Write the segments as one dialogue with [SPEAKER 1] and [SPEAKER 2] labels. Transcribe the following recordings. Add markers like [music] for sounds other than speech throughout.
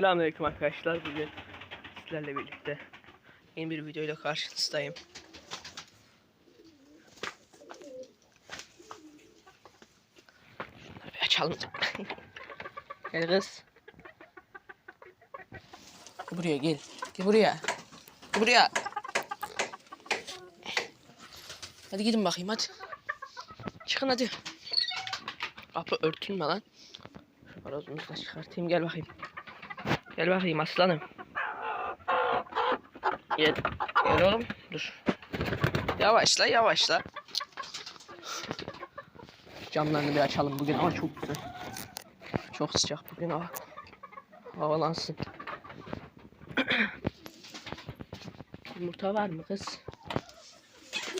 [SPEAKER 1] Selamünaleyküm arkadaşlar. Bugün sizlerle birlikte yeni bir videoyla karşınızdayım. Şunları bir açalım. [laughs] gel kız. Buraya gel. Gel buraya. Gel buraya. Hadi gidin bakayım hadi. Çıkın hadi. Kapı örtülme lan. Horozumuzu da çıkartayım gel bakayım. Gel bakayım aslanım. Gel. Gel oğlum. Dur. Yavaşla yavaşla. Camlarını bir açalım bugün ama çok güzel. Çok sıcak bugün hava. Havalansın. [clears throat] Yumurta var mı kız?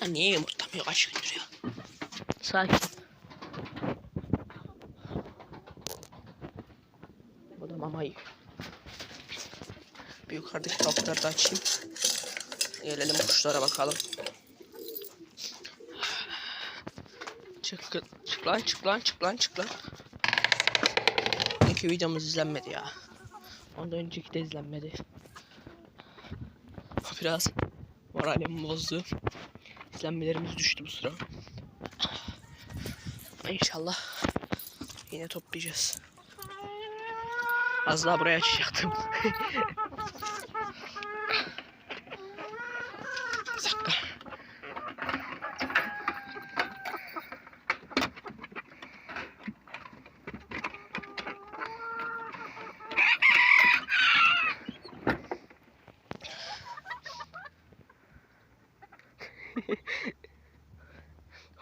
[SPEAKER 1] Ya niye yumurtam yok kaç gündür ya? Sakin. Bu da mama yiyor. Bir yukarıdaki tavukları da açayım. Gelelim kuşlara bakalım. Çık, çık lan çık lan çık lan çık lan. İki videomuz izlenmedi ya. Ondan önceki de izlenmedi. Biraz moralimi bozdu. İzlenmelerimiz düştü bu sıra. İnşallah yine toplayacağız. Az daha buraya açacaktım. [laughs]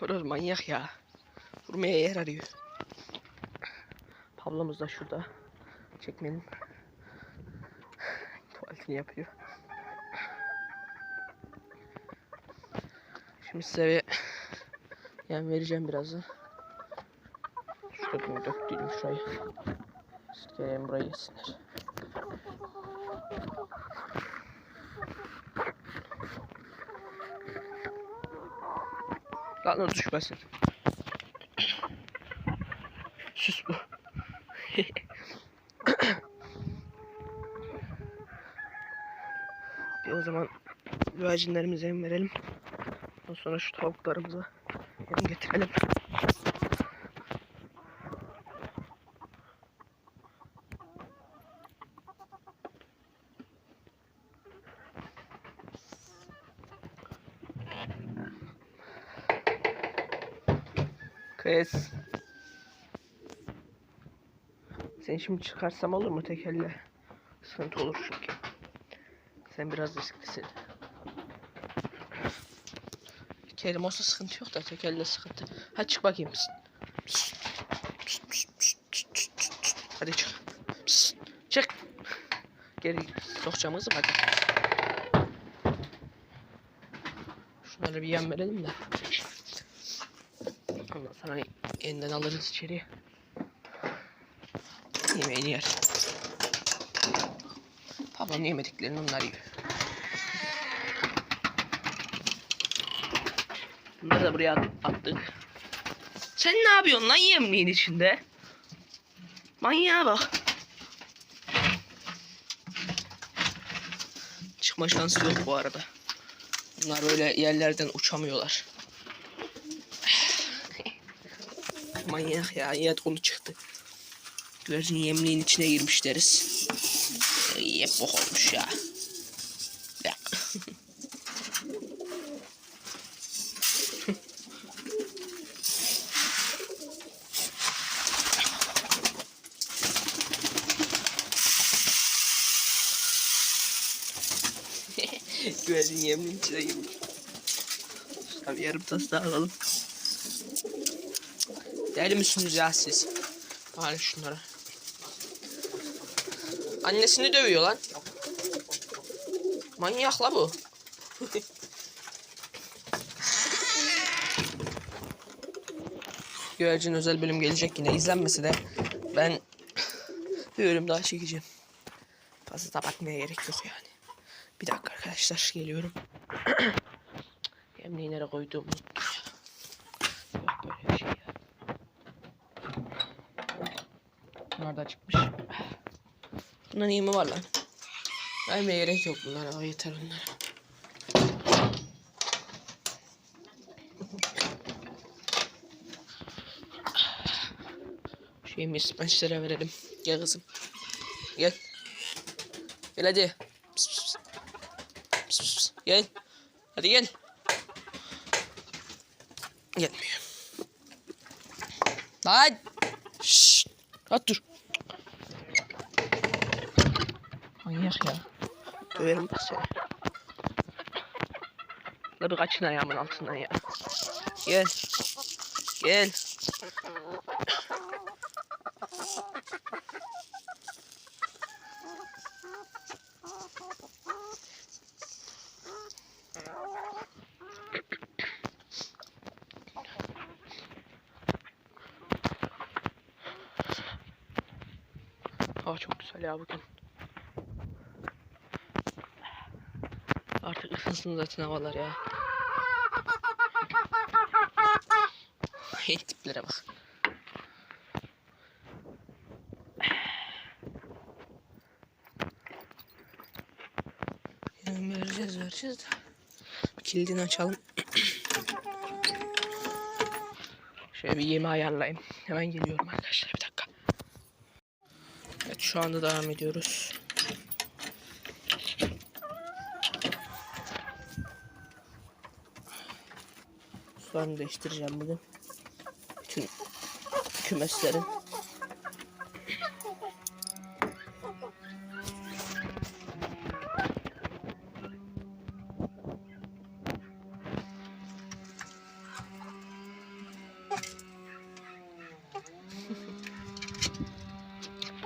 [SPEAKER 1] Horoz manyak ya. Vurmaya yer arıyor. Pablamız da şurada. Çekmenin tuvaletini yapıyor. Şimdi size bir yem vereceğim birazdan. Şurada bir döktüydüm şurayı. Gelin buraya yesinler. Lan o düşmesin. Sus bu. [laughs] bir o zaman güvercinlerimize yem verelim. Ondan sonra şu tavuklarımıza yem getirelim. Kız. Seni şimdi çıkarsam olur mu tek elle? Sıkıntı olur çünkü. Sen biraz risklisin. İki elim olsa sıkıntı yok da tek elle sıkıntı. Hadi çık bakayım. Hadi çık. Çık. Geri sokacağım kızım hadi. Şunları bir yem verelim de. Ondan sonra yeniden alırız içeriye. Yemeğini yer. Babam yemediklerini onlar yiyor. Bunları da buraya at- attık. Sen ne yapıyorsun lan yemliğin içinde? Manyağa bak. Çıkma şansı yok bu arada. Bunlar böyle yerlerden uçamıyorlar. Manyak ya. Ya konu çıktı. Güvercin yemliğin içine girmiş deriz. Yep bok olmuş ya. Ya. [laughs] Güvercin yemliğin içine girmiş. Tabii yarım tas daha alalım. Deli misiniz ya siz? Bari şunlara. Annesini dövüyor lan. Manyak la bu. [laughs] Güvercin özel bölüm gelecek yine izlenmesi de ben bir bölüm daha çekeceğim. Fazla da bakmaya gerek yok yani. Bir dakika arkadaşlar geliyorum. [clears throat] Yemliği nereye koyduğumu unuttum ya. Yok böyle bir şey ya. Bunlar da çıkmış. Bundan iyi mi var lan? Vermeye gerek yok bunlara. O yeter onlara. Şeyimi smaçlara verelim. Gel kızım. Gel. Gel hadi. Pıs. Pıs, pıs, pıs. Gel. Hadi gel. Gelmiyor. Lan. Şşş. At dur. Manyak ya. Döverim bak seni. La bir kaçın ayağımın altından ya. Gel. Gel. Hava çok güzel ya bugün. Isınsın zaten havalar ya. Hey tiplere bak. Yani vereceğiz vereceğiz de. Kilidini açalım. Şöyle bir yemi ayarlayayım. Hemen geliyorum arkadaşlar bir dakika. Evet şu anda devam ediyoruz. Sularını değiştireceğim bugün. Bütün kümeslerin.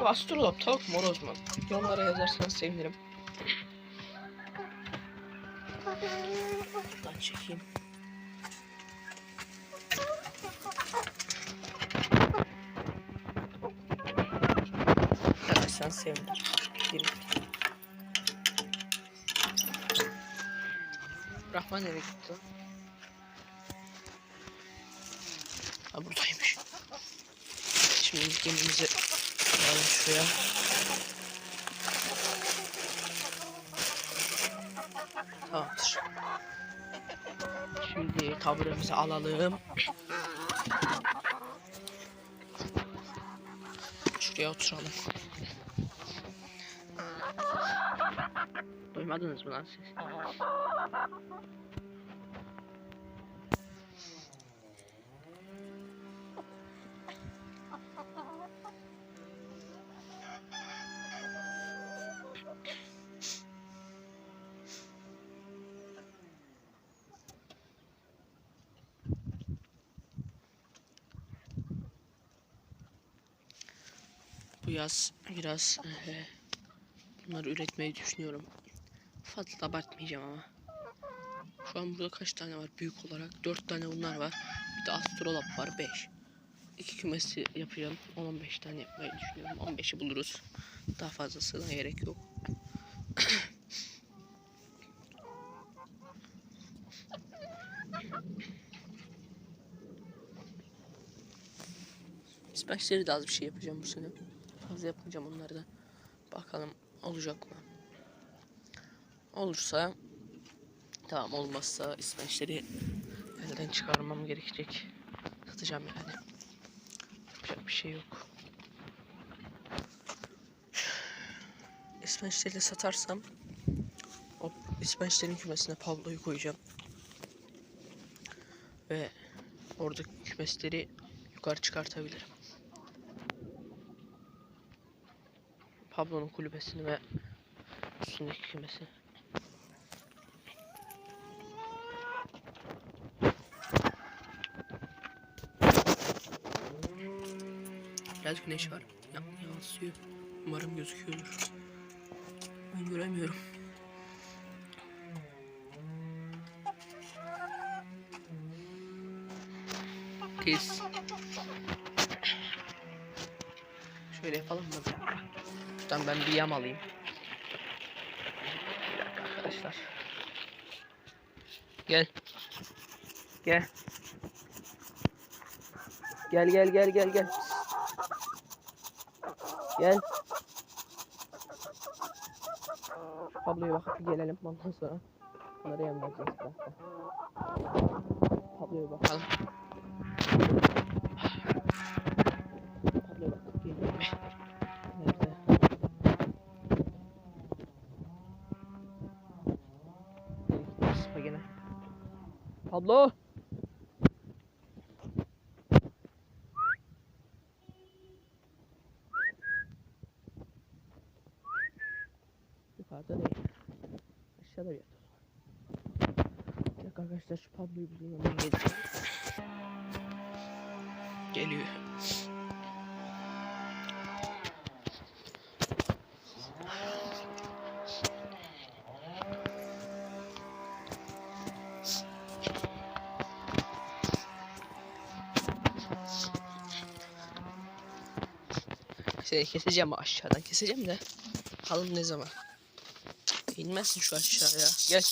[SPEAKER 1] Bu astrolog tavuk moroz mu? Yorumlara yazarsanız sevinirim. Ben çekeyim. Rahman nereye gitti? Ha buradaymış. Şimdi gemimizi alalım şuraya. Tamamdır. Şimdi taburemizi alalım. Şuraya oturalım. Duymadınız mı lan siz? Bu yaz biraz eee, bunları üretmeyi düşünüyorum. Fazla abartmayacağım ama. Şu an burada kaç tane var büyük olarak? 4 tane bunlar var. Bir de astrolab var 5. İki kümesi yapacağım. 10-15 tane yapmayı düşünüyorum. 15'i buluruz. Daha fazlasına gerek yok. [coughs] İsmail'leri de az bir şey yapacağım bu sene. Fazla yapmayacağım onları da. Bakalım olacak mı? Olursa tamam olmazsa İsmail'leri elden çıkarmam gerekecek. Satacağım yani. Yapacak bir şey yok. İsmail'leri de satarsam o İsmail'lerin kümesine Pablo'yu koyacağım. Ve oradaki kümesleri yukarı çıkartabilirim. Pablo'nun kulübesini ve üstündeki kümesi. Biraz güneş var. Ya, yansıyor. Umarım gözüküyordur. Ben göremiyorum. Kız. Şöyle yapalım mı? Şuradan ben bir yam alayım. Bir dakika arkadaşlar. Gel. Gel. Gel gel gel gel gel. Gel. Pablo'ya bakıp gelelim ondan sonra. Yem vereceğiz bir dakika. Pablo'ya bakalım. Pablo'ya bakıp gelelim. Nerede? Pablo! Yukarıda değil. Aşağıda bir yerde. Bir dakika hemen geleceğim. Geliyor. Seni keseceğim aşağıdan keseceğim de. Bakalım ne zaman. İnmezsin şu aşağıya. Gel.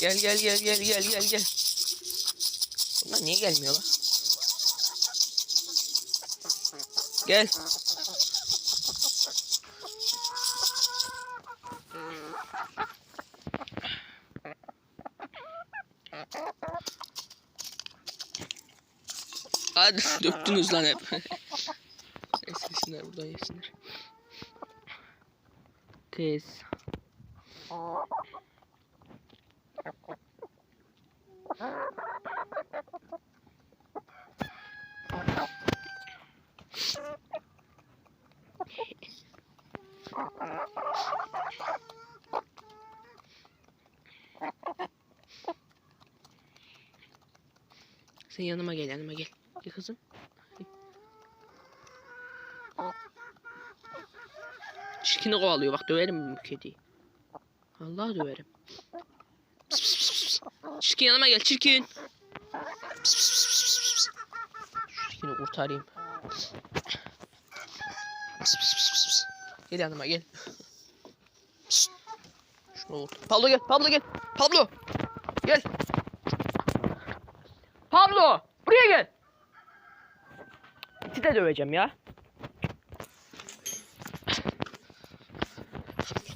[SPEAKER 1] Gel gel gel gel gel gel gel. Bunlar niye gelmiyorlar? Gel. Hadi [laughs] döktünüz lan hep. [laughs] Neyse yesinler buradan yesinler. Tez. Sen yanıma gel yanıma gel. Gel kızım. Çirkini kovalıyor bak döverim bu kediyi. Allah döverim. Pıs pıs pıs. Çirkin yanıma gel çirkin. Pıs pıs pıs pıs pıs pıs. Şu Çirkini kurtarayım. Gel yanıma gel. Şunu vur. Pablo gel Pablo gel. Pablo. Gel. Pablo. Buraya gel. İti de döveceğim ya.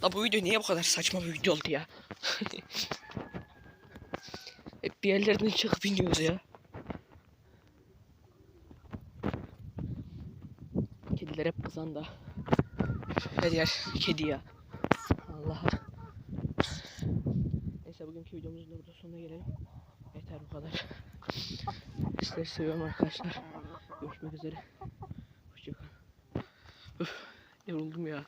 [SPEAKER 1] La bu video niye bu kadar saçma bir video oldu ya? [laughs] Hep bir yerlerden çıkıp iniyoruz ya. Kediler hep kızanda. Her yer kedi ya. Allah. Neyse bugünkü videomuzun da burada sonuna gelelim. Yeter bu kadar. Sizleri seviyorum arkadaşlar. Görüşmek üzere. Hoşçakalın. Üf, yoruldum ya.